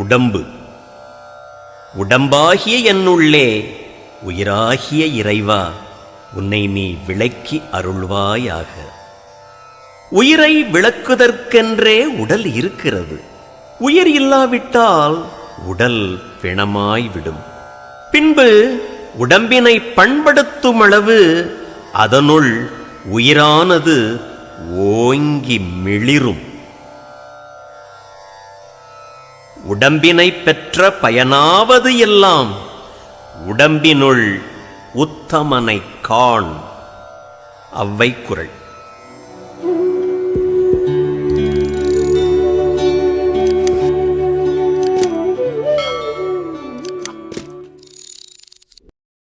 உடம்பு. உடம்பாகிய என்னுள்ளே உயிராகிய இறைவா உன்னை நீ விளக்கி அருள்வாயாக. உயிரை விளக்குதற்கென்றே உடல் இருக்கிறது. உயிர் இல்லாவிட்டால் உடல் பிணமாய்விடும் பின்பு உடம்பினை பண்படுத்தும் அளவு அதனுள் உயிரானது ஓங்கி மிளிரும். உடம்பினை பெற்ற பயனாவது எல்லாம் உடம்பினுள் உத்தமனை காண். அவ்வை குரல்